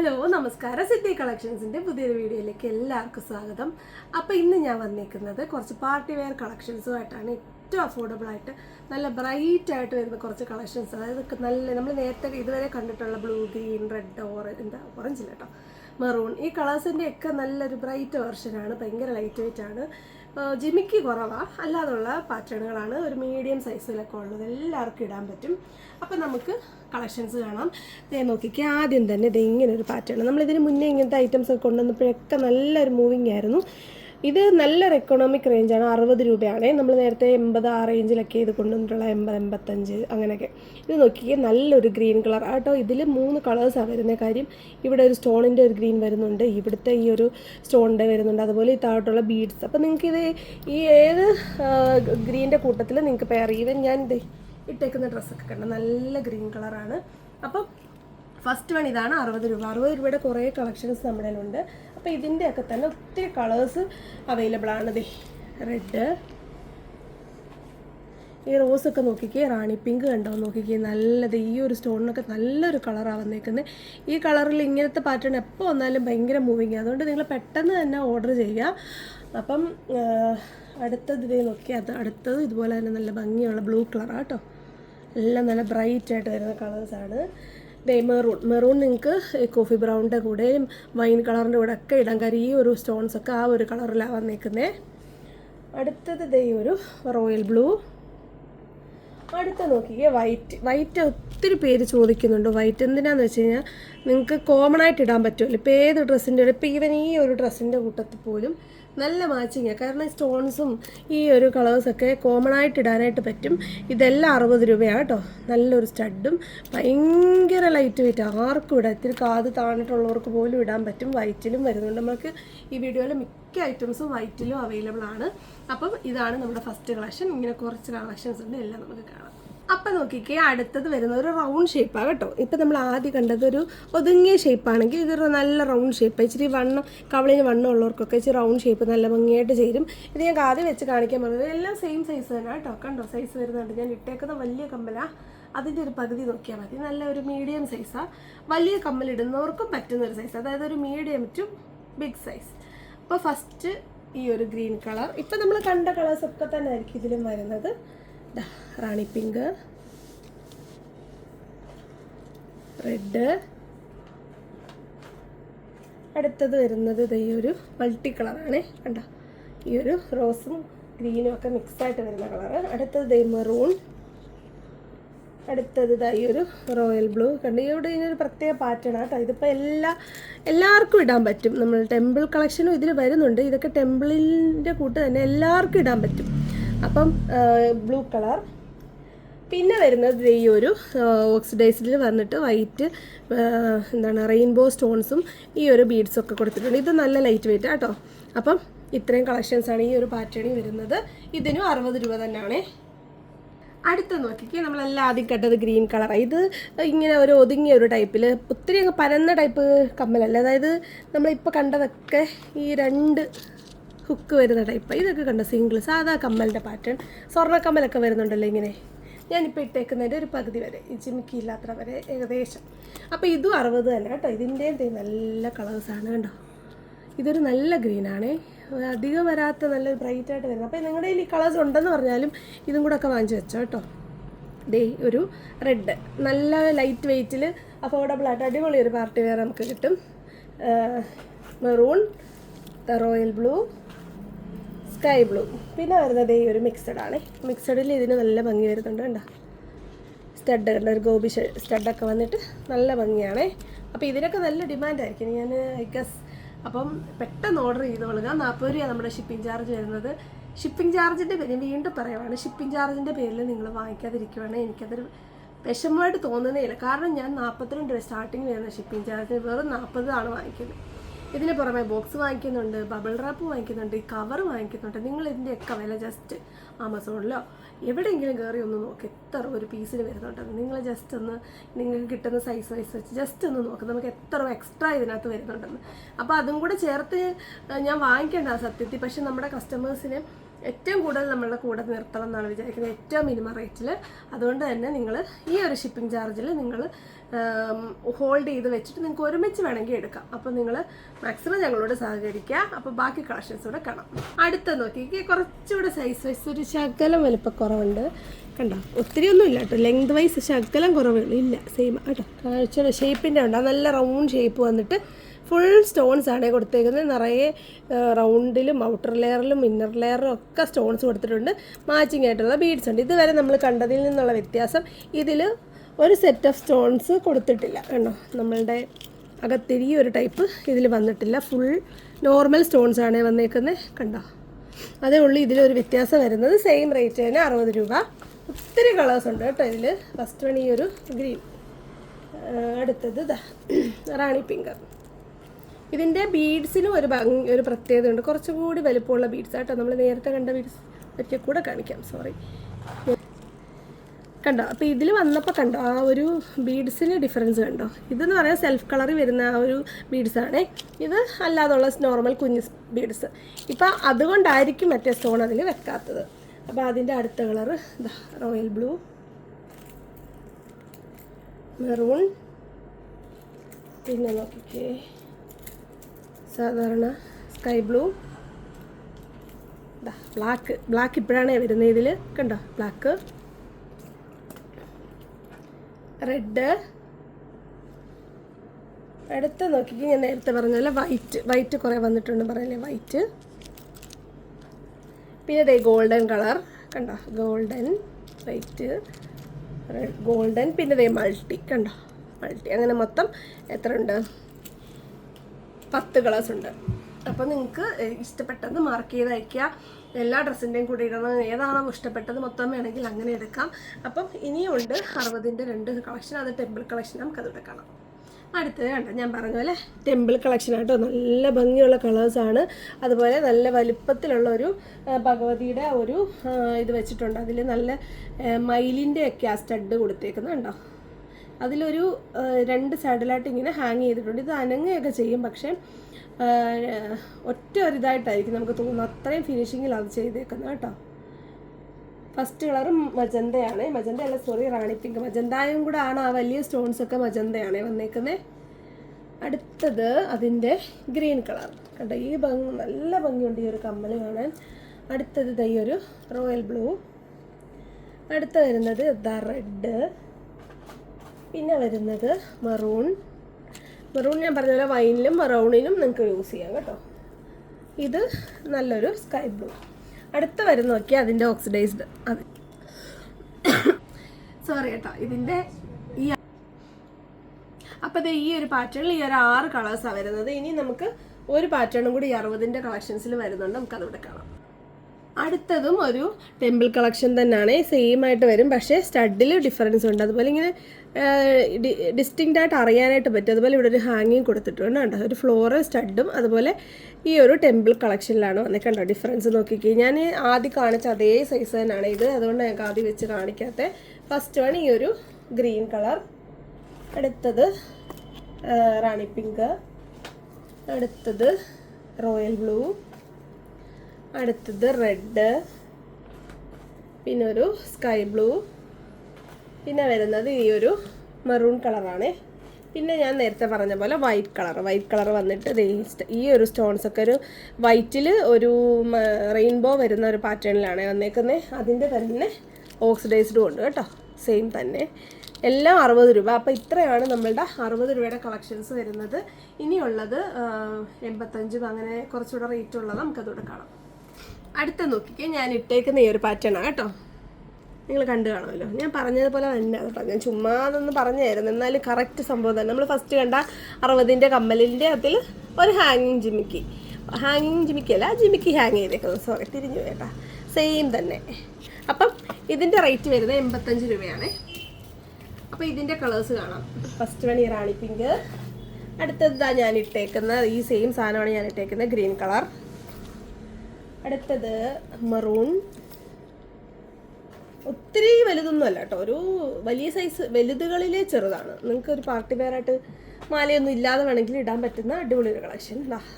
Hello നമസ്കാരം. സിദ്ധി കളക്ഷൻസിന്റെ പുതിയൊരു വീഡിയോയിലേക്ക് എല്ലാവർക്കും സ്വാഗതം. അപ്പോൾ ഇന്ന് ഞാൻ വന്നിരിക്കുന്നത് കുറച്ച് പാർട്ടി വെയർ കളക്ഷൻസുമായിട്ടാണ്. ഏറ്റവും അഫോർഡബിൾ ആയിട്ട് നല്ല ബ്രൈറ്റ് ആയിട്ട് വരുന്ന കുറച്ച് കളക്ഷൻസ്. അതായത് നല്ല നമ്മൾ നേരത്തെ ഇതുവരെ കണ്ടിട്ടുള്ള ബ്ലൂ ഗ്രീൻ റെഡ് ഓറഞ്ച് എന്താ ഓറഞ്ച് ഇല്ല കേട്ടോ മെറൂൺ ഈ കളേഴ്സിന്റെ ഒക്കെ നല്ലൊരു ബ്രൈറ്റ് വെർഷനാണ് ഭയങ്കര ലൈറ്റ് വെയിറ്റ് ആണ്. ജിമിക്ക് കുറവാണ് അല്ലാതുള്ള പാറ്റേണുകളാണ് ഒരു മീഡിയം സൈസിലൊക്കെ ഉള്ളത്. എല്ലാവർക്കും ഇടാൻ പറ്റും. അപ്പം നമുക്ക് കളക്ഷൻസ് കാണാം. ദേ നോക്കിക്കേ ആദ്യം തന്നെ ഇത് ഇങ്ങനെ ഒരു പാറ്റേൺ. നമ്മളിതിന് മുന്നേ ഇങ്ങനത്തെ ഐറ്റംസ് ഒക്കെ കൊണ്ടുവന്നപ്പോഴൊക്കെ നല്ലൊരു മൂവിങ് ആയിരുന്നു. ഇത് നല്ലൊരു എക്കണോമിക് റേഞ്ചാണ് അറുപത് രൂപയാണ്. നമ്മൾ നേരത്തെ എൺപത് ആ റേഞ്ചിലൊക്കെ ഇത് കൊണ്ടുവന്നിട്ടുള്ള എൺപത് എൺപത്തഞ്ച് അങ്ങനെയൊക്കെ. ഇത് നോക്കിക്കേ നല്ലൊരു ഗ്രീൻ കളർ ആട്ടോ ഇതിൽ മൂന്ന് കളേഴ്സാണ് വരുന്ന കാര്യം. ഇവിടെ ഒരു സ്റ്റോണിന്റെ ഒരു ഗ്രീൻ വരുന്നുണ്ട്. ഇവിടുത്തെ ഈ ഒരു സ്റ്റോണിന്റെ വരുന്നുണ്ട്. അതുപോലെ ഈ താഴോട്ടുള്ള ബീഡ്സ് അപ്പോൾ നിങ്ങൾക്ക് ഇത് ഈ ഏത് ഗ്രീന്റെ കൂട്ടത്തിൽ നിങ്ങൾക്ക് പെയർ ഈവൻ ഞാൻ ഇത് ഇട്ടേക്കുന്ന ഡ്രസ്സൊക്കെ കണ്ട? നല്ല ഗ്രീൻ കളറാണ് അപ്പം ഫസ്റ്റ് വൺ ഇതാണ് അറുപത് രൂപ. അറുപത് രൂപയുടെ കുറേ കളക്ഷൻസ് നമ്മുടെ കയ്യിലുണ്ട്. അപ്പോൾ ഇതിന്റെയൊക്കെ തന്നെ ഒത്തിരി കളേഴ്സ് അവൈലബിൾ ആണ്. ദേ റെഡ് ഈ റോസൊക്കെ നോക്കിക്കേ റാണി പിങ്ക് കണ്ടോ? നോക്കിക്കേ നല്ലത് ഈ ഒരു സ്റ്റോണിനൊക്കെ നല്ലൊരു കളറാണ് വന്നേക്കുന്നത് ഈ കളറിൽ ഇങ്ങനത്തെ പാറ്റേൺ എപ്പോൾ വന്നാലും ഭയങ്കര മൂവിങ് അതുകൊണ്ട് നിങ്ങൾ പെട്ടെന്ന് തന്നെ ഓർഡർ ചെയ്യുക. അപ്പം അടുത്തത് ഇതേ നോക്കി അത് അടുത്തത് ഇതുപോലെ തന്നെ നല്ല ഭംഗിയുള്ള ബ്ലൂ കളറാണ് കേട്ടോ എല്ലാം നല്ല ബ്രൈറ്റ് ആയിട്ട് വരുന്ന കളേഴ്സാണ് ദേ മെറൂൺ മെറൂൺ നിങ്ങൾക്ക് കോഫി ബ്രൗണിന്റെ കൂടെയും വൈൻ കളറിന്റെ കൂടെ ഒക്കെ ഇടാൻ കാര്യം ഈ ഒരു സ്റ്റോൺസ് ഒക്കെ ആ ഒരു കളറിലാണ് വന്നേക്കുന്നത് അടുത്തത് ദേ ഒരു റോയൽ ബ്ലൂ അടുത്ത നോക്കിയേ വൈറ്റ് വൈറ്റ് ഒത്തിരി പേര് ചോദിക്കുന്നുണ്ട്. വൈറ്റ് എന്തിനാന്ന് വെച്ച് കഴിഞ്ഞാൽ നിങ്ങൾക്ക് കോമൺ ആയിട്ട് ഇടാൻ പറ്റുമല്ലോ. ഇപ്പോൾ ഏത് ഡ്രസ്സിന്റെ ഇപ്പോൾ ഈവൻ ഈ ഒരു ഡ്രസ്സിന്റെ കൂട്ടത്തിൽ പോലും നല്ല മാച്ചിങ്ങാണ് കാരണം സ്റ്റോൺസും ഈ ഒരു കളേഴ്സൊക്കെ കോമൺ ആയിട്ട് ഇടാനായിട്ട് പറ്റും. ഇതെല്ലാം അറുപത് രൂപയാണ് കേട്ടോ. നല്ലൊരു സ്റ്റഡും ഭയങ്കര ലൈറ്റ് വെയിറ്റ് ആർക്കും ഇടാം. ഇത്തിരി കാത് താണിട്ടുള്ളവർക്ക് പോലും ഇടാൻ പറ്റും. വൈറ്റിലും വരുന്നുണ്ട്. നമുക്ക് ഈ വീഡിയോയിൽ മിക്ക ഐറ്റംസും വൈറ്റിലും അവൈലബിൾ ആണ്. അപ്പം ഇതാണ് നമ്മുടെ ഫസ്റ്റ് കളക്ഷൻ ഇങ്ങനെ കുറച്ച് കളക്ഷൻസ് ഉണ്ട്. എല്ലാം നമുക്ക് കാണാം. അപ്പം നോക്കിക്കേ അടുത്തത് വരുന്ന ഒരു റൗണ്ട് ഷേപ്പാണ് കേട്ടോ. ഇപ്പം നമ്മൾ ആദ്യം കണ്ടത് ഒരു ഒതുങ്ങിയ ഷേപ്പാണെങ്കിൽ ഇതൊരു നല്ല റൗണ്ട് ഷേപ്പ് ഇച്ചിരി വണ്ണം കവളിന് വണ്ണം ഉള്ളവർക്കൊക്കെ ഇച്ചിരി റൗണ്ട് ഷേപ്പ് നല്ല ഭംഗിയായിട്ട് ചേരും. ഇത് ഞാൻ ആദ്യം വെച്ച് കാണിക്കാൻ പറഞ്ഞത് എല്ലാം സെയിം സൈസ് തന്നെ കേട്ടോ. കണ്ടോ സൈസ് വരുന്നുണ്ട്. ഞാൻ ഇട്ടേക്കുന്ന വലിയ കമ്പലാണ് അതിന്റെ ഒരു പകുതി നോക്കിയാൽ മതി. നല്ല ഒരു മീഡിയം സൈസാണ് വലിയ കമ്മലിടുന്നവർക്കും പറ്റുന്ന ഒരു സൈസ് അതായത് ഒരു മീഡിയം ടു ബിഗ് സൈസ് അപ്പോൾ ഫസ്റ്റ് ഈ ഒരു ഗ്രീൻ കളർ ഇപ്പം നമ്മൾ കണ്ട കളേഴ്സ് ഒക്കെ തന്നെ ആയിരിക്കും ഇതിലും വരുന്നത്. റാണി പിങ്ക്. റെഡ്. അടുത്തത് വരുന്നത് ഇത് ഈ ഒരു മൾട്ടി കളറാണ്. കണ്ട? ഈ ഒരു റോസും ഗ്രീനും ഒക്കെ മിക്സായിട്ട് വരുന്ന കളറ്. അടുത്തത് ദൈ മെറൂൺ. അടുത്തത് ഇതാ ഈ ഒരു റോയൽ ബ്ലൂ. കണ്ട്? ഇവിടെ ഇതിനൊരു പ്രത്യേക പാറ്റേൺ കേട്ടോ. ഇതിപ്പോൾ എല്ലാ എല്ലാവർക്കും ഇടാൻ പറ്റും. നമ്മൾ ടെമ്പിൾ കളക്ഷനും ഇതിൽ വരുന്നുണ്ട്. ഇതൊക്കെ ടെമ്പിളിന്റെ കൂട്ട് തന്നെ എല്ലാവർക്കും ഇടാൻ പറ്റും. അപ്പം ബ്ലൂ കളർ പിന്നെ വരുന്നത് ഈ ഒരു ഓക്സിഡൈസിൽ വന്നിട്ട് വൈറ്റ് എന്താണ് റെയിൻബോ സ്റ്റോൺസും ഈ ഒരു ബീഡ്സും ഒക്കെ കൊടുത്തിട്ടുണ്ട്. ഇത് നല്ല ലൈറ്റ് വെയിറ്റ് കേട്ടോ അപ്പം ഇത്രയും കളക്ഷൻസാണ് ഈ ഒരു പാറ്റേണിൽ വരുന്നത്. ഇതിനും അറുപത് രൂപ തന്നെയാണ്. അടുത്ത നോക്കിക്കേ നമ്മളെല്ലാം ആദ്യം കണ്ടത് ഗ്രീൻ കളറാണ് ഇത് ഇങ്ങനെ ഒരു ഒതുങ്ങിയ ഒരു ടൈപ്പിൽ ഒത്തിരി അങ്ങ് പരന്ന ടൈപ്പ് കമ്മലല്ല? അതായത് നമ്മളിപ്പോൾ കണ്ടതൊക്കെ ഈ രണ്ട് ഹുക്ക് വരുന്ന ടൈപ്പ് ഇതൊക്കെ കണ്ട? സിംഗിൾ സാധാ കമ്മലിന്റെ പാറ്റേൺ സ്വർണക്കമ്മലൊക്കെ വരുന്നുണ്ടല്ലോ ഇങ്ങനെ. ഞാനിപ്പോൾ ഇട്ടേക്കുന്നതിന്റെ ഒരു പകുതി വരെ ഈ ചിമിക്കിയില്ലാത്ര വരെ ഏകദേശം. അപ്പോൾ ഇതും അറുപത് തന്നെ കേട്ടോ. ഇതിന്റെയും ദേ നല്ല കളേഴ്സാണ് കണ്ടോ? ഇതൊരു നല്ല ഗ്രീനാണേ അധികം വരാത്ത നല്ല ബ്രൈറ്റായിട്ട് വരുന്നത്. അപ്പോൾ നിങ്ങളുടെ കയ്യിൽ ഈ കളേഴ്സ് ഉണ്ടെന്ന് പറഞ്ഞാലും ഇതും കൂടെ ഒക്കെ വാങ്ങിച്ചു വെച്ചോ കേട്ടോ. ദേ ഒരു റെഡ് നല്ല ലൈറ്റ് വെയ്റ്റിൽ അഫോർഡബിൾ ആയിട്ട് അടിപൊളി ഒരു പാർട്ടി വെയർ നമുക്ക് കിട്ടും. Maroon royal blue sky blue പിന്നെ വരുന്നത് ഈ ഒരു മിക്സഡ് ആണ്. മിക്സഡിൽ ഇതിന് നല്ല ഭംഗി വരുന്നുണ്ട് കണ്ടോ? സ്റ്റഡ് കണ്ട ഒരു ഗോപി സ്റ്റഡൊക്കെ വന്നിട്ട് നല്ല ഭംഗിയാണേ. അപ്പോൾ ഇതിനൊക്കെ നല്ല ഡിമാൻഡായിരിക്കും ഞാൻ ഐ ഗസ് അപ്പം പെട്ടെന്ന് ഓർഡർ ചെയ്തോളുക നാൽപ്പത് രൂപ നമ്മുടെ ഷിപ്പിംഗ് ചാർജ് വരുന്നത്. ഷിപ്പിംഗ് ചാർജിന്റെ പേര് വീണ്ടും പറയുവാണ്. ഷിപ്പിംഗ് ചാർജിന്റെ പേരിൽ നിങ്ങൾ വാങ്ങിക്കാതിരിക്കുവാണ്. എനിക്കതൊരു വിഷമമായിട്ട് തോന്നുന്നേ ഇല്ല. കാരണം ഞാൻ നാൽപ്പത്തിരണ്ട് രൂപ സ്റ്റാർട്ടിങ് വരുന്ന ഷിപ്പിംഗ് ചാർജ് വെറും ആണ് വാങ്ങിക്കുന്നത്. ഇതിന് പുറമെ ബോക്സ് വാങ്ങിക്കുന്നുണ്ട് ബബിൾ റാപ്പ് വാങ്ങിക്കുന്നുണ്ട് കവർ വാങ്ങിക്കുന്നുണ്ട്. നിങ്ങൾ ഇതിന്റെയൊക്കെ വില ജസ്റ്റ് ആമസോണിലോ എവിടെയെങ്കിലും കയറി ഒന്ന് നോക്കി. എത്ര ഒരു പീസിന് വരുന്നുണ്ടെന്ന് നിങ്ങൾ ജസ്റ്റ് ഒന്ന് നിങ്ങൾക്ക് കിട്ടുന്ന സൈസ് വൈസ് വെച്ച് ജസ്റ്റ് ഒന്ന് നോക്ക്. നമുക്ക് എത്ര എക്സ്ട്രാ ഇതിനകത്ത് വരുന്നുണ്ടെന്ന്. അപ്പോൾ അതും കൂടെ ചേർത്ത് ഞാൻ വാങ്ങിക്കേണ്ട സത്യത്തിൽ. പക്ഷെ നമ്മുടെ കസ്റ്റമേഴ്സിന് ഏറ്റവും കൂടുതൽ നമ്മളുടെ കൂടെ നിർത്തണം എന്നാണ് വിചാരിക്കുന്നത്. ഏറ്റവും മിനിമം റേറ്റിൽ. അതുകൊണ്ട് തന്നെ നിങ്ങൾ ഈ ഒരു ഷിപ്പിംഗ് ചാർജിൽ നിങ്ങൾ ഹോൾഡ് ചെയ്ത് വെച്ചിട്ട് നിങ്ങൾക്ക് ഒരുമിച്ച് വേണമെങ്കിൽ എടുക്കാം. അപ്പോൾ നിങ്ങൾ മാക്സിമം ഞങ്ങളോട് സഹകരിക്കുക. അപ്പോൾ ബാക്കി കളക്ഷൻസ് കൂടെ കാണാം. അടുത്ത നോക്കി. കുറച്ചുകൂടെ സൈസ് വൈസ് ഒരു ശകലം വലിപ്പക്കുറവുണ്ട്. കണ്ടോ? ഒത്തിരി ഒന്നും ഇല്ല കേട്ടോ. ലെങ്ത് വൈസ് ശകലം കുറവേ ഉള്ളൂ ഇല്ല. സെയിം കേട്ടോ. കാഴ്ചയുടെ ഷേപ്പിന്റെ ഉണ്ട്. നല്ല റൗണ്ട് ഷേപ്പ് വന്നിട്ട് ഫുൾ സ്റ്റോൺസ് ആണ് കൊടുത്തേക്കുന്നത്. നിറയെ റൗണ്ടിലും ഔട്ടർ ലെയറിലും ഇന്നർ ലെയറിലും ഒക്കെ സ്റ്റോൺസ് കൊടുത്തിട്ടുണ്ട്. മാച്ചിങ് ആയിട്ടുള്ള ബീഡ്സ് ഉണ്ട്. ഇതുവരെ നമ്മൾ കണ്ടതിൽ നിന്നുള്ള വ്യത്യാസം ഇതിൽ ഒരു സെറ്റ് ഓഫ് സ്റ്റോൺസ് കൊടുത്തിട്ടില്ല കണ്ടോ നമ്മളുടെ അകത്തിരി ഒരു ടൈപ്പ് ഇതിൽ വന്നിട്ടില്ല. ഫുൾ നോർമൽ സ്റ്റോൺസ് ആണ് വന്നേക്കുന്നത് കണ്ടോ? അതേ ഉള്ളൂ ഇതിലൊരു വ്യത്യാസം വരുന്നത്. സെയിം റേറ്റ് തന്നെ അറുപത് രൂപ. ഒത്തിരി കളേഴ്സ് ഉണ്ട് കേട്ടോ ഇതിൽ ഫസ്റ്റ് വൺ ഈ ഒരു ഗ്രീൻ അടുത്തത് റാണി പിങ്ക് ഇതിന്റെ ബീഡ്സിനും ഒരു ഒരു പ്രത്യേകത ഉണ്ട് കുറച്ചും കൂടി വലുപ്പമുള്ള ബീഡ്സ് ആട്ടോ. നമ്മൾ നേരത്തെ കണ്ട ബീഡ്സ് പറ്റിയ കൂടെ കാണിക്കാം. സോറി കണ്ടോ? അപ്പോൾ ഇതിൽ വന്നപ്പോൾ കണ്ടോ? ആ ഒരു ബീഡ്സിന് ഡിഫറൻസ് കണ്ടോ? ഇതെന്ന് പറയാൻ സെൽഫ് കളറിൽ വരുന്ന ആ ഒരു ബീഡ്സാണേ ഇത് അല്ലാതുള്ള നോർമൽ കുഞ്ഞ് ബീഡ്സ്. ഇപ്പം അതുകൊണ്ടായിരിക്കും മറ്റേ സ്റ്റോൺ അതിൽ വെക്കാത്തത്. അപ്പോൾ അതിന്റെ അടുത്ത കളർ റോയൽ ബ്ലൂ മെറൂൺ പിന്നെ നോക്കിക്കേ. സാധാരണ സ്കൈ ബ്ലൂ ബ്ലാക്ക് ബ്ലാക്ക് ഇപ്പോഴാണ് വരുന്നത് ഇതിൽ കണ്ടോ? ബ്ലാക്ക് റെഡ് അടുത്ത നോക്കിക്ക് ഞാൻ നേരത്തെ പറഞ്ഞ വൈറ്റ് വൈറ്റ് കുറേ വന്നിട്ടുണ്ട് പറയല്ലേ വൈറ്റ് പിന്നെ ദേ ഗോൾഡൻ കളർ കണ്ടോ? ഗോൾഡൻ വൈറ്റ് ഗോൾഡൻ പിന്നെ ദേ മൾട്ടി കണ്ടോ? മൾട്ടി അങ്ങനെ മൊത്തം എത്ര ഉണ്ട്? പത്ത് കളേഴ്സ് ഉണ്ട് അപ്പോൾ നിങ്ങൾക്ക് ഇഷ്ടപ്പെട്ടത് മാർക്ക് ചെയ്ത് അയക്കുക എല്ലാ ഡ്രസ്സിന്റെയും കൂടെ ഇടണം. ഏതാണോ ഇഷ്ടപ്പെട്ടത് മൊത്തം വേണമെങ്കിൽ അങ്ങനെ എടുക്കാം. അപ്പം ഇനിയുണ്ട് അറുപതിന്റെ രണ്ട് കളക്ഷൻ അത് ടെമ്പിൾ കളക്ഷൻ നമുക്കതോടെ കാണാം. അടുത്തത് കണ്ടോ? ഞാൻ പറഞ്ഞ പോലെ ടെമ്പിൾ കളക്ഷൻ ആട്ടോ. നല്ല ഭംഗിയുള്ള കളേഴ്സാണ് അതുപോലെ നല്ല വലിപ്പത്തിലുള്ള ഒരു ഭഗവതിയുടെ ഒരു ഇത് വെച്ചിട്ടുണ്ട്. അതിൽ നല്ല മയിലിന്റെയൊക്കെ ആ സ്റ്റഡ് കൊടുത്തേക്കുന്നത് കണ്ടോ? അതിലൊരു രണ്ട് സൈഡിലായിട്ട് ഇങ്ങനെ ഹാങ് ചെയ്തിട്ടുണ്ട്. ഇത് അനങ്ങുകയൊക്കെ ചെയ്യും. പക്ഷേ ഒറ്റ ഒരിതായിട്ടായിരിക്കും നമുക്ക് തോന്നുന്നു അത്രയും ഫിനിഷിങ്ങിൽ അത് ചെയ്തേക്കുന്നത് കേട്ടോ. ഫസ്റ്റ് കളർ മജന്തയാണ്. മജന്ത അല്ല സോറി റാണി പിങ്ക് മജന്തായും കൂടെ ആണ് ആ വലിയ സ്റ്റോൺസ് ഒക്കെ മജന്തയാണ് വന്നേക്കുന്നത് അടുത്തത് അതിന്റെ ഗ്രീൻ കളർ കണ്ടോ ഈ ഭംഗി നല്ല ഭംഗിയുണ്ട് ഈ ഒരു കമ്മൽ കാണാൻ. അടുത്തത് ദൈ ഒരു റോയൽ ബ്ലൂ അടുത്ത വരുന്നത് ദ റെഡ് പിന്നെ വരുന്നത് മറൂൺ മറൂൺ ഞാൻ പറഞ്ഞ പോലെ വൈനിലും മറൂണിനും നിങ്ങൾക്ക് യൂസ് ചെയ്യാം കേട്ടോ. ഇത് നല്ലൊരു സ്കൈ ബ്ലൂ അടുത്ത വരുന്ന നോക്കിയാൽ അതിന്റെ ഓക്സിഡൈസ്ഡ് അത്. സോറി കേട്ടോ ഇതിന്റെ ഈ അപ്പോൾ ഈ ഒരു പാറ്റേണിൽ ഈ ഒരു ആറ് കളേഴ്സാണ് വരുന്നത്. ഇനി നമുക്ക് ഒരു പാറ്റേണും കൂടി ഈ അറുപതിന്റെ കളക്ഷൻസിൽ വരുന്നുണ്ട്. നമുക്കതിവിടെ കാണാം. അടുത്തതും ഒരു ടെമ്പിൾ കളക്ഷൻ തന്നെയാണ്. സെയിം ആയിട്ട് വരും. പക്ഷേ സ്റ്റഡിൽ ഡിഫറൻസ് ഉണ്ട്. അതുപോലെ ഇങ്ങനെ ഡിസ്റ്റിങ്റ്റ് ആയിട്ട് അറിയാനായിട്ട് പറ്റും. അതുപോലെ ഇവിടെ ഒരു ഹാങ്ങിങ് കൊടുത്തിട്ടുണ്ട് കണ്ടോ? ഒരു ഫ്ലോറൽ സ്റ്റഡും അതുപോലെ ഈ ഒരു ടെമ്പിൾ കളക്ഷനിലാണ് വന്നത് കണ്ടോ? ഡിഫറൻസ് നോക്കിക്കേ. ഞാൻ ആദ്യം കാണിച്ച അതേ സൈസ് തന്നെയാണ് ഇത്. അതുകൊണ്ട് ഞങ്ങൾക്ക് ആദ്യം വെച്ച് കാണിക്കാത്ത. ഫസ്റ്റ് വൺ ഈ ഒരു ഗ്രീൻ കളർ അടുത്തത് റാണി പിങ്ക് അടുത്തത് റോയൽ ബ്ലൂ അടുത്തത് റെഡ്. പിന്നെ ഒരു സ്കൈ ബ്ലൂ. പിന്നെ വരുന്നത് ഈ ഒരു മെറൂൺ കളറാണ്. പിന്നെ ഞാൻ നേരത്തെ പറഞ്ഞ പോലെ വൈറ്റ് കളർ. വൈറ്റ് കളർ വന്നിട്ട് ഈ ഒരു സ്റ്റോൺസ് ഒക്കെ ഒരു വൈറ്റിൽ ഒരു റെയിൻബോ വരുന്ന ഒരു പാറ്റേണിലാണ് വന്നേക്കുന്നത് അതിന്റെ തന്നെ ഓക്സിഡൈസ്ഡും ഉണ്ട് കേട്ടോ. സെയിം തന്നെ. എല്ലാം അറുപത് രൂപ. അപ്പോൾ ഇത്രയാണ് നമ്മളുടെ അറുപത് രൂപയുടെ കളക്ഷൻസ് വരുന്നത്. ഇനിയുള്ളത് എൺപത്തഞ്ചും അങ്ങനെ കുറച്ചുകൂടെ റേറ്റ് ഉള്ളത് നമുക്കതുകൂടെ കാണാം. അടുത്ത നോക്കിക്കേ ഞാൻ ഇട്ടേക്കുന്ന ഈ ഒരു പാറ്റേൺ ആണ് കേട്ടോ. നിങ്ങൾ കണ്ടു കാണുമല്ലോ. ഞാൻ പറഞ്ഞതുപോലെ തന്നെ കേട്ടോ ഞാൻ ചുമ്മാ പറഞ്ഞായിരുന്നു. എന്നാലും കറക്റ്റ് സംഭവം തന്നെ. നമ്മൾ ഫസ്റ്റ് കണ്ട അറുപതിന്റെ കമ്മലിന്റെ അതിൽ ഒരു ഹാങ്ങിങ് ജിമിക്കി. ഹാങ്ങിങ് ജിമിക്കി അല്ല ജിമിക്കി ഹാങ് ചെയ്തേക്കുന്നത്. സോറി തിരിഞ്ഞു കേട്ടാ. സെയിം തന്നെ. അപ്പം ഇതിന്റെ റേറ്റ് വരുന്നത് എൺപത്തഞ്ച് രൂപയാണ്. അപ്പോൾ ഇതിന്റെ കളേഴ്സ് കാണാം. ഫസ്റ്റ് വൺ ഈ റാണി പിങ്ക് അടുത്തതാണ് ഞാൻ ഇട്ടേക്കുന്നത് ഈ സെയിം സാധനമാണ് ഞാൻ ഇട്ടേക്കുന്നത് ഗ്രീൻ കളർ അടുത്തത് മറൂൺ ഒത്തിരി വലുതൊന്നും അല്ല കേട്ടോ. ഒരു വലിയ സൈസ് വലുതുകളിലെ ചെറുതാണ്. നിങ്ങൾക്ക് ഒരു പാർട്ടി വെയറായിട്ട് മാലയൊന്നും ഇല്ലാതെ വേണമെങ്കിൽ ഇടാൻ പറ്റുന്ന അടിപൊളി ഒരു കളക്ഷൻ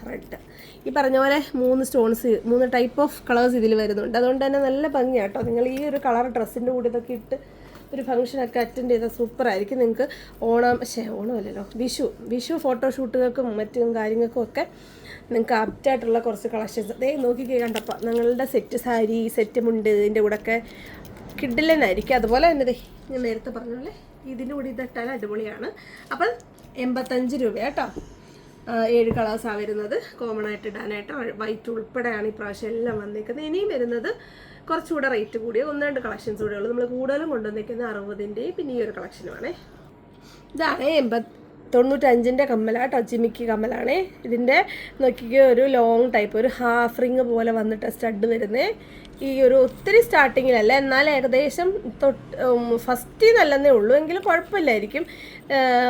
റെഡ് ഈ പറഞ്ഞ പോലെ മൂന്ന് സ്റ്റോൺസ് മൂന്ന് ടൈപ്പ് ഓഫ് കളേഴ്സ് ഇതിൽ വരുന്നുണ്ട്. അതുകൊണ്ട് തന്നെ നല്ല ഭംഗിയാട്ടോ നിങ്ങൾ ഈ ഒരു കളർ ഡ്രസ്സിന്റെ കൂടെ ഇതൊക്കെ ഇട്ട് ഒരു ഫംഗ്ഷനൊക്കെ അറ്റൻഡ് ചെയ്താൽ സൂപ്പറായിരിക്കും നിങ്ങൾക്ക് ഓണം പക്ഷേ ഓണമല്ലല്ലോ. വിഷു വിഷു ഫോട്ടോഷൂട്ടുകൾക്കും മറ്റും കാര്യങ്ങൾക്കും ഒക്കെ നിങ്ങൾക്ക് ആപ്റ്റായിട്ടുള്ള കുറച്ച് കളക്ഷൻസ് അതേ നോക്കി കണ്ടപ്പോൾ നിങ്ങളുടെ സെറ്റ് സാരി സെറ്റ് മുണ്ട് ഇതിന്റെ കൂടെയൊക്കെ കിഡിലനായിരിക്കും അതുപോലെ തന്നെ ഞാൻ നേരത്തെ പറഞ്ഞ പോലെ ഇതിന്റെ കൂടി ഇതിട്ടാൽ അടിപൊളിയാണ്. അപ്പം എൺപത്തഞ്ച് രൂപ കേട്ടോ ഏഴ് കളേഴ്സാണ് വരുന്നത്. കോമൺ ആയിട്ട് ഇടാനായിട്ട് വൈറ്റ് ഉൾപ്പെടെയാണ് ഈ പ്രാവശ്യം എല്ലാം വന്നിരിക്കുന്നത് ഇനിയും വരുന്നത് കുറച്ചുകൂടെ റേറ്റ് കൂടിയ ഒന്ന് രണ്ട് കളക്ഷൻസ് കൂടെ ഉള്ളൂ. നമ്മൾ കൂടുതലും കൊണ്ടുവന്നിരിക്കുന്നത് അറുപതിന്റെയും പിന്നെ ഈ ഒരു കളക്ഷനുമാണേ ഇതാണ് എൺപത് തൊണ്ണൂറ്റഞ്ചിന്റെ കമ്മലാട്ടോ ജിമിക്ക് കമ്മലാണേ. ഇതിന്റെ നോക്കിക്കോ ഒരു ലോങ് ടൈപ്പ് ഒരു ഹാഫ് റിങ് പോലെ വന്നിട്ട് സ്റ്റഡ് വരുന്നേ. ഈ ഒരു ഒത്തിരി സ്റ്റാർട്ടിങ്ങിലല്ല എന്നാൽ ഏകദേശം തൊട്ട് ഫസ്റ്റ് നല്ലെന്നേ ഉള്ളൂ. എങ്കിലും കുഴപ്പമില്ലായിരിക്കും.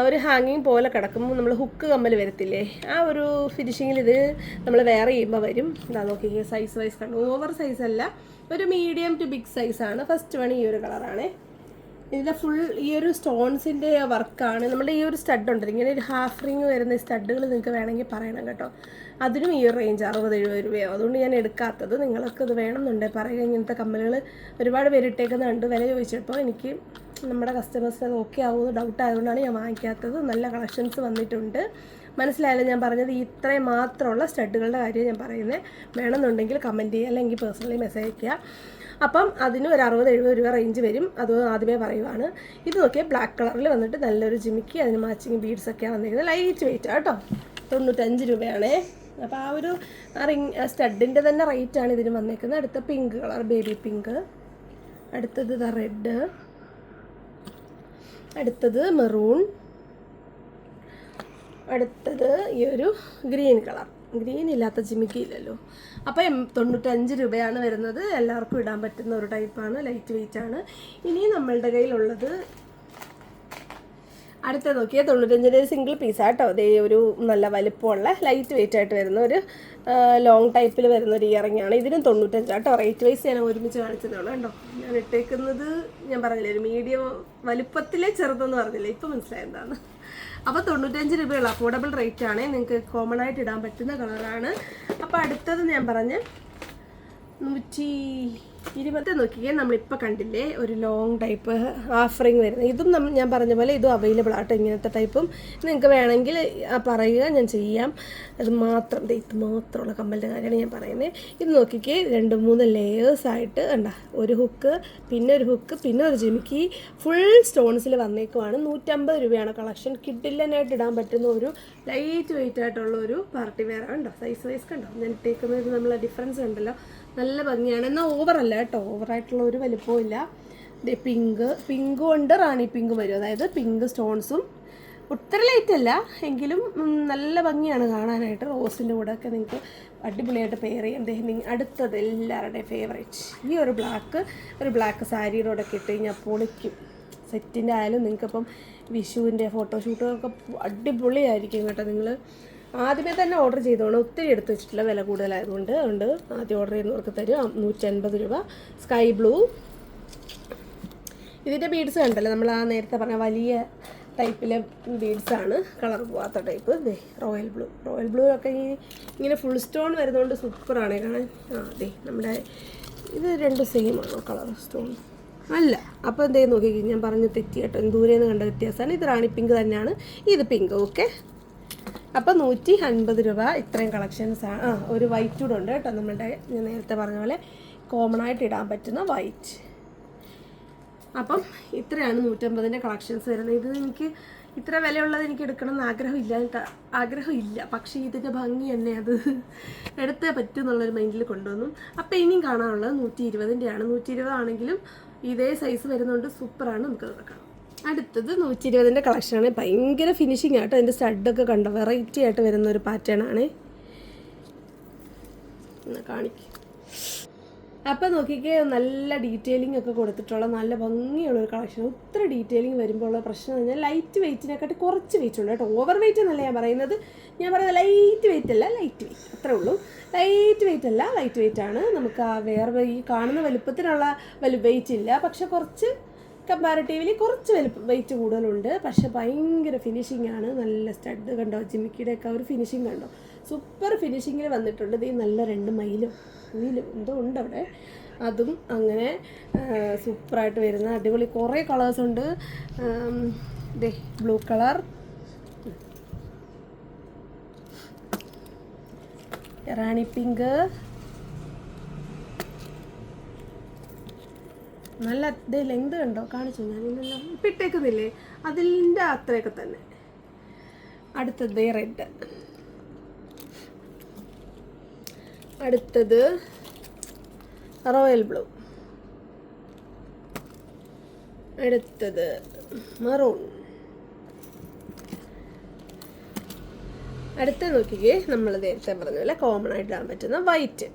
ഒരു ഹാങ്ങിങ് പോലെ കിടക്കുമ്പോൾ നമ്മൾ ഹുക്ക് കമ്മൽ വരത്തില്ലേ? ആ ഒരു ഫിനിഷിങ്ങിൽ ഇത് നമ്മൾ വേറെ ചെയ്യുമ്പോൾ വരും. എന്താ നോക്കിക്കോ സൈസ് വൈസ് കണ്ടു? ഓവർ സൈസ് അല്ല. ഒരു മീഡിയം ടു ബിഗ് സൈസാണ് ഫസ്റ്റ് വൺ ഈ ഒരു കളറാണേ ഇതിന്റെ ഫുൾ ഈ ഒരു സ്റ്റോൺസിന്റെ വർക്കാണ് നമ്മുടെ ഈ ഒരു സ്റ്റഡ് ഉണ്ട്. ഇങ്ങനെ ഒരു ഹാഫ് റിങ് വരുന്ന സ്റ്റഡുകൾ നിങ്ങൾക്ക് വേണമെങ്കിൽ പറയണം കേട്ടോ. അതിനും ഈ ഒരു റേഞ്ച് അറുപത് എഴുപത് രൂപയാവും അതുകൊണ്ട് ഞാൻ എടുക്കാത്തത് നിങ്ങൾക്ക് ഇത് വേണമെന്നുണ്ടെങ്കിൽ പറയുക. ഇങ്ങനത്തെ കമ്മലുകൾ ഒരുപാട് പേര് ഇട്ടേക്കുന്നുണ്ട്. വില ചോദിച്ചപ്പോൾ എനിക്ക് നമ്മുടെ കസ്റ്റമേഴ്സ് അത് ഓക്കെ ആവുമെന്ന് ഡൗട്ട് ആയതുകൊണ്ടാണ് ഞാൻ വാങ്ങിക്കാത്തത്. നല്ല കളക്ഷൻസ് വന്നിട്ടുണ്ട്. മനസ്സിലായാലും ഞാൻ പറഞ്ഞത് ഇത്രയും മാത്രമുള്ള സ്റ്റഡുകളുടെ കാര്യം ഞാൻ പറയുന്നത് വേണമെന്നുണ്ടെങ്കിൽ കമന്റ് ചെയ്യുക. അല്ലെങ്കിൽ പേഴ്സണലി മെസ്സേജ് അയയ്ക്കുക. അപ്പം അതിന് ഒരു അറുപത് എഴുപത് രൂപ റേഞ്ച് വരും. അത് ആദ്യമേ പറയുവാണ്. ഇത് ബ്ലാക്ക് കളറിൽ വന്നിട്ട് നല്ലൊരു ജിമിക്ക് അതിന് മാച്ചിങ് ബീഡ്സ് ഒക്കെ വന്നിരിക്കുന്നത്. ലൈറ്റ് വെയിറ്റ് കേട്ടോ. തൊണ്ണൂറ്റഞ്ച് രൂപയാണേ. അപ്പോൾ ആ ഒരു റിങ് സ്റ്റഡിന്റെ തന്നെ റേറ്റാണ് ഇതിന് വന്നേക്കുന്നത്. അടുത്ത പിങ്ക് കളർ ബേബി പിങ്ക് അടുത്തത് ദ റെഡ് അടുത്തത് മെറൂൺ അടുത്തത് ഈ ഒരു ഗ്രീൻ കളർ ഗ്രീൻ ഇല്ലാത്ത ജിമിക്കി ഇല്ലല്ലോ. അപ്പോൾ തൊണ്ണൂറ്റഞ്ച് രൂപയാണ് വരുന്നത്. എല്ലാവർക്കും ഇടാൻ പറ്റുന്ന ഒരു ടൈപ്പാണ് ലൈറ്റ് വെയിറ്റ് ആണ്. ഇനി നമ്മളുടെ കയ്യിലുള്ളത് അടുത്ത നോക്കിയാൽ തൊണ്ണൂറ്റഞ്ചിന്റെ സിംഗിൾ പീസ് ആട്ടോ? അതേ ഒരു നല്ല വലിപ്പമുള്ള ലൈറ്റ് വെയിറ്റ് ആയിട്ട് വരുന്ന ഒരു ലോങ് ടൈപ്പിൽ വരുന്ന ഒരു ഇയറിംഗ് ആണ് ഇതിനും തൊണ്ണൂറ്റഞ്ചാട്ടോ റേറ്റ് വൈസ് ഞാൻ ഒരുമിച്ച് കാണിച്ചതേ ഉള്ളൂ കേട്ടോ ഞാൻ ഇട്ടേക്കുന്നത് ഞാൻ പറഞ്ഞില്ലേ ഒരു മീഡിയം വലിപ്പത്തിലെ ചെറുതെന്ന് പറഞ്ഞില്ലേ? ഇപ്പം മനസ്സിലായി എന്താണ്. അപ്പോൾ തൊണ്ണൂറ്റഞ്ച് രൂപയുള്ള അഫോർഡബിൾ റേറ്റ് ആണ്. നിങ്ങൾക്ക് കോമൺ ആയിട്ട് ഇടാൻ പറ്റുന്ന കളറാണ് അപ്പോൾ അടുത്തത് ഞാൻ പറഞ്ഞ നൂറ്റി ഇരുപത് നോക്കിയാൽ നമ്മളിപ്പോൾ കണ്ടില്ലേ ഒരു ലോങ് ടൈപ്പ് ഓഫറിങ് വരുന്നത്. ഇതും ഞാൻ പറഞ്ഞ പോലെ ഇതും അവൈലബിൾ ആട്ടോ ഇങ്ങനത്തെ ടൈപ്പും നിങ്ങൾക്ക് വേണമെങ്കിൽ പറയുക ഞാൻ ചെയ്യാം. അത് മാത്രം ഇത് മാത്രമുള്ള കമ്മലിന്റെ കാര്യമാണ് ഞാൻ പറയുന്നത് ഇത് നോക്കിക്കേ രണ്ട് മൂന്ന് ലെയേഴ്സ് ആയിട്ട് ഉണ്ട ഒരു ഹുക്ക് പിന്നെ ഒരു ഹുക്ക് പിന്നെ ഒരു ജിമിക്കി. ഫുൾ സ്റ്റോൺസിൽ വന്നേക്കുവാണ്. നൂറ്റമ്പത് രൂപയാണ് കളക്ഷൻ കിഡില്ലനായിട്ട് ഇടാൻ പറ്റുന്ന ഒരു ലൈറ്റ് വെയിറ്റ് ആയിട്ടുള്ള ഒരു പാർട്ടി വെയർ കണ്ടോ? സൈസ് വൈസ് കണ്ടോ? ഞാൻ ഇട്ടേക്കുന്നത് നമ്മൾ ഡിഫറൻസ് ഉണ്ടല്ലോ. നല്ല ഭംഗിയാണ്. എന്നാൽ ഓവർ അല്ല കേട്ടോ. ഓവറായിട്ടുള്ള ഒരു വലിപ്പവും ഇല്ല. ദേ പിങ്ക് കൊണ്ട് റാണി പിങ്ക് വരും. അതായത് പിങ്ക് സ്റ്റോൺസും ഒത്തിരി ലൈറ്റ് അല്ല എങ്കിലും നല്ല ഭംഗിയാണ് കാണാനായിട്ട്. റോസിന്റെ കൂടെ ഒക്കെ നിങ്ങൾക്ക് അടിപൊളിയായിട്ട് പെയർ ചെയ്യാം. അദ്ദേഹം അടുത്തത് എല്ലാവരുടെയും ഫേവറേറ്റ് ഈ ഒരു ബ്ലാക്ക് ഒരു ബ്ലാക്ക് സാരിയുടെ ഒക്കെ ഇട്ട് കഴിഞ്ഞാൽ പൊളിക്കും. സെറ്റിന്റെ ആയാലും നിങ്ങൾക്കിപ്പം വിഷുവിന്റെ ഫോട്ടോഷൂട്ടുകളൊക്കെ അടിപൊളിയായിരിക്കും കേട്ടോ നിങ്ങൾ ആദ്യമേ തന്നെ ഓർഡർ ചെയ്തോണം ഒത്തിരി എടുത്ത് വെച്ചിട്ടില്ല വില കൂടുതലായതുകൊണ്ട് അതുകൊണ്ട് ആദ്യം ഓർഡർ ചെയ്യുന്നവർക്ക് തരും. നൂറ്റൻപത് രൂപ. സ്കൈ ബ്ലൂ ഇതിന്റെ ബീഡ്സ് കണ്ടല്ലോ നമ്മൾ ആ നേരത്തെ പറഞ്ഞ വലിയ ടൈപ്പിലെ ബീഡ്സ് ആണ്. കളർ പോവാത്ത ടൈപ്പ് ദേ റോയൽ ബ്ലൂ റോയൽ ബ്ലൂ ഒക്കെ ഈ ഇങ്ങനെ ഫുൾ സ്റ്റോൺ വരുന്നതുകൊണ്ട് സൂപ്പറാണ് കാണാൻ ആ അതെ നമ്മുടെ ഇത് രണ്ടും സെയിം ആണോ കളർ സ്റ്റോൺ അല്ല അപ്പോൾ എന്തേ നോക്കി ഞാൻ പറഞ്ഞ് തെറ്റി കേട്ടോ ദൂരെ നിന്ന് കണ്ട വ്യത്യാസമാണ്. ഇത് റാണി പിങ്ക് തന്നെയാണ്. ഇത് പിങ്ക് ഓക്കെ അപ്പോൾ നൂറ്റി അൻപത് രൂപ ഇത്രയും കളക്ഷൻസ് ആണ് ആ ഒരു വൈറ്റ് കൂടെ ഉണ്ട് കേട്ടോ. നമ്മളുടെ ഞാൻ നേരത്തെ പറഞ്ഞ പോലെ കോമൺ ആയിട്ട് ഇടാൻ പറ്റുന്ന വൈറ്റ് അപ്പം ഇത്രയാണ് നൂറ്റമ്പതിന്റെ കളക്ഷൻസ് വരുന്നത്. ഇത് എനിക്ക് ഇത്ര വിലയുള്ളത് എനിക്ക് എടുക്കണം എന്ന് ആഗ്രഹമില്ല. ആഗ്രഹം ഇല്ല പക്ഷേ ഇതിന്റെ ഭംഗി എന്നെ അത് എടുത്തേ പറ്റൂ എന്നുള്ളൊരു മൈൻഡിൽ കൊണ്ടുവന്നു. അപ്പോൾ ഇനിയും കാണാനുള്ളത് നൂറ്റി ഇരുപതിന്റെയാണ് നൂറ്റി ഇരുപതാണെങ്കിലും ഇതേ സൈസ് വരുന്നതുകൊണ്ട് സൂപ്പറാണ് നമുക്ക് വെക്കാം അടുത്തത് നൂറ്റി ഇരുപതിന്റെ കളക്ഷനാണ്. ഭയങ്കര ഫിനിഷിംഗ് ആട്ടോ. അതിന്റെ സ്റ്റഡൊക്കെ കണ്ടോ? വെറൈറ്റി ആയിട്ട് വരുന്ന ഒരു പാറ്റേൺ ആണ്. കാണിക്കും. അപ്പം നോക്കിക്കേ നല്ല ഡീറ്റെയിലിംഗ് ഒക്കെ കൊടുത്തിട്ടുള്ള നല്ല ഭംഗിയുള്ള ഒരു കളക്ഷൻ ഒത്തിരി ഡീറ്റെയിലിംഗ് വരുമ്പോൾ ഉള്ള പ്രശ്നം എന്ന് പറഞ്ഞാൽ ലൈറ്റ് വെയിറ്റിനെക്കാട്ടി കുറച്ച് വെയിറ്റ് ഉണ്ട് കേട്ടോ. ഓവർ വെയിറ്റ് എന്നല്ല ഞാൻ പറയുന്നത്. ഞാൻ പറയുന്നത് ലൈറ്റ് വെയിറ്റ് അല്ല ലൈറ്റ് വെയിറ്റ് അത്രേ ഉള്ളൂ. ലൈറ്റ് വെയിറ്റ് അല്ല ലൈറ്റ് വെയിറ്റ് ആണ്. നമുക്ക് ആ വേറെ ഈ കാണുന്ന വലുപ്പത്തിനുള്ള വലു വെയിറ്റ് ഇല്ല. പക്ഷെ കുറച്ച് കമ്പാരിറ്റീവ്ലി കുറച്ച് വെയിറ്റ് കൂടുതലുണ്ട്. പക്ഷെ ഭയങ്കര ഫിനിഷിംഗ് ആണ്. നല്ല സ്റ്റഡ് കണ്ടോ? ജിമ്മിക്കിയുടെ ഒക്കെ ഒരു ഫിനിഷിംഗ് കണ്ടോ? സൂപ്പർ ഫിനിഷിങ്ങിൽ വന്നിട്ടുണ്ട്. ഇത് നല്ല രണ്ട് മൈലും മൈലും എന്തോ ഉണ്ട് അവിടെ. അതും അങ്ങനെ സൂപ്പറായിട്ട് വരുന്ന അടിപൊളി കുറേ കളേഴ്സ് ഉണ്ട്. ദേ ബ്ലൂ കളർ റാണി പിങ്ക് നല്ല ലെങ്ത് കണ്ടോ? കാണിച്ചു ഞാൻ ഇപ്പിട്ടേക്കുന്നില്ലേ? അതിന്റെ അത്രയൊക്കെ തന്നെ. അടുത്തത് റെഡ് അടുത്തത് റോയൽ ബ്ലൂ അടുത്തത് മറൂൺ അടുത്ത നോക്കിക്കേ നമ്മൾ നേരത്തെ പറഞ്ഞ പോലെ കോമൺ ആയിട്ട് ഇടാൻ പറ്റുന്ന വൈറ്റ്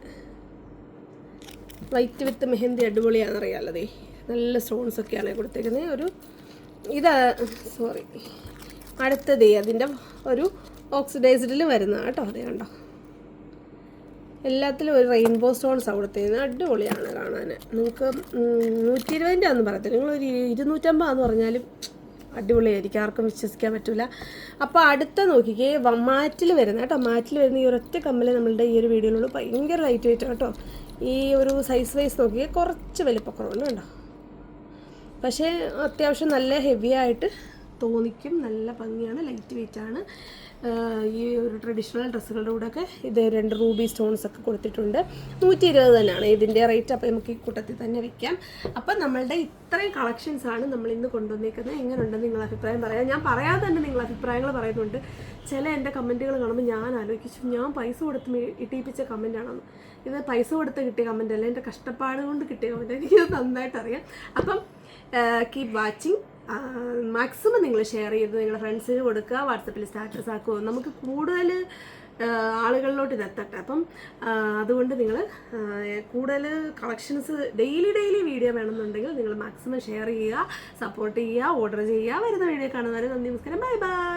വൈറ്റ് വിത്ത് മെഹന്തി അടിപൊളിയാണെന്നറിയാമല്ലോ ദേ. നല്ല സ്റ്റോൺസ് ഒക്കെയാണ് കൊടുത്തേക്കുന്നത് ഒരു ഇതാ സോറി അടുത്തതേ അതിന്റെ ഒരു ഓക്സിഡൈസ്ഡിൽ വരുന്ന കേട്ടോ. അതേ കണ്ടോ. എല്ലാത്തിലും ഒരു റെയിൻബോ സ്റ്റോൺസ് കൊടുത്തേക്കുന്നത് അടിപൊളിയാണ് കാണാൻ നിങ്ങൾക്ക് നൂറ്റി ഇരുപതിന്റെ ആണെന്ന് പറയത്തില്ല. നിങ്ങളൊരു ഇരുന്നൂറ്റമ്പതെന്ന് പറഞ്ഞാലും അടിപൊളിയായിരിക്കും. ആർക്കും വിശ്വസിക്കാൻ പറ്റില്ല അപ്പോൾ അടുത്ത നോക്കിക്കേ മാറ്റിൽ വരുന്ന കേട്ടോ. മാറ്റിൽ വരുന്ന ഈ ഒരൊറ്റ കമ്മൽ നമ്മളുടെ ഈ ഒരു വീഡിയോയിലുള്ളൂ. ഭയങ്കര ലൈറ്റ് വെയിറ്റ് കേട്ടോ. ഈ ഒരു സൈസ് വൈസ് നോക്കിയാൽ കുറച്ച് വലിപ്പക്കുറവുണ്ട് കേട്ടോ പക്ഷേ അത്യാവശ്യം നല്ല ഹെവി ആയിട്ട് തോന്നിക്കും. നല്ല ഭംഗിയാണ്. ലൈറ്റ് വെയിറ്റ് ആണ്. ഈ ഒരു ട്രഡീഷണൽ ഡ്രസ്സുകളുടെ കൂടെ ഒക്കെ ഇത് രണ്ട് റൂബി സ്റ്റോൺസ് ഒക്കെ കൊടുത്തിട്ടുണ്ട്. നൂറ്റി ഇരുപത് തന്നെയാണ്. ഇതിന്റെ റേറ്റ് അപ്പോൾ നമുക്ക് ഈ കൂട്ടത്തിൽ തന്നെ വെക്കാം. അപ്പം നമ്മളുടെ ഇത്രയും കളക്ഷൻസ് ആണ് നമ്മൾ ഇന്ന് കൊണ്ടുവന്നേക്കുന്നത്. എങ്ങനെയുണ്ടെന്ന് നിങ്ങൾ അഭിപ്രായം പറയാം. ഞാൻ പറയാതെ തന്നെ നിങ്ങൾ അഭിപ്രായങ്ങൾ പറയുന്നുണ്ട്. ചില എന്റെ കമന്റുകൾ കാണുമ്പോൾ ഞാൻ ആലോചിച്ചു ഞാൻ പൈസ കൊടുത്ത് ഇട്ടിപ്പിച്ച കമന്റാണെന്ന് ഇത് പൈസ കൊടുത്ത് കിട്ടിയ കമന്റ് അല്ല എന്റെ കഷ്ടപ്പാട് കൊണ്ട് കിട്ടിയ കമന്റ് എനിക്കത് നന്നായിട്ട് അറിയാം അപ്പം കീപ് വാച്ചിങ് മാക്സിമം നിങ്ങൾ ഷെയർ ചെയ്ത് നിങ്ങളുടെ ഫ്രണ്ട്സിന് കൊടുക്കുക വാട്സപ്പിൽ സ്റ്റാറ്റസ് ആക്കുക. നമുക്ക് കൂടുതൽ ആളുകളിലോട്ട് ഇതെത്തട്ടെ അപ്പം അതുകൊണ്ട് നിങ്ങൾ കൂടുതൽ കളക്ഷൻസ് ഡെയിലി ഡെയിലി വീഡിയോ വേണമെന്നുണ്ടെങ്കിൽ നിങ്ങൾ മാക്സിമം ഷെയർ ചെയ്യുക സപ്പോർട്ട് ചെയ്യുക ഓർഡർ ചെയ്യുക. വരുന്ന വീഡിയോ കാണുന്നവരെ നന്ദി നമസ്കാരം. Bye bye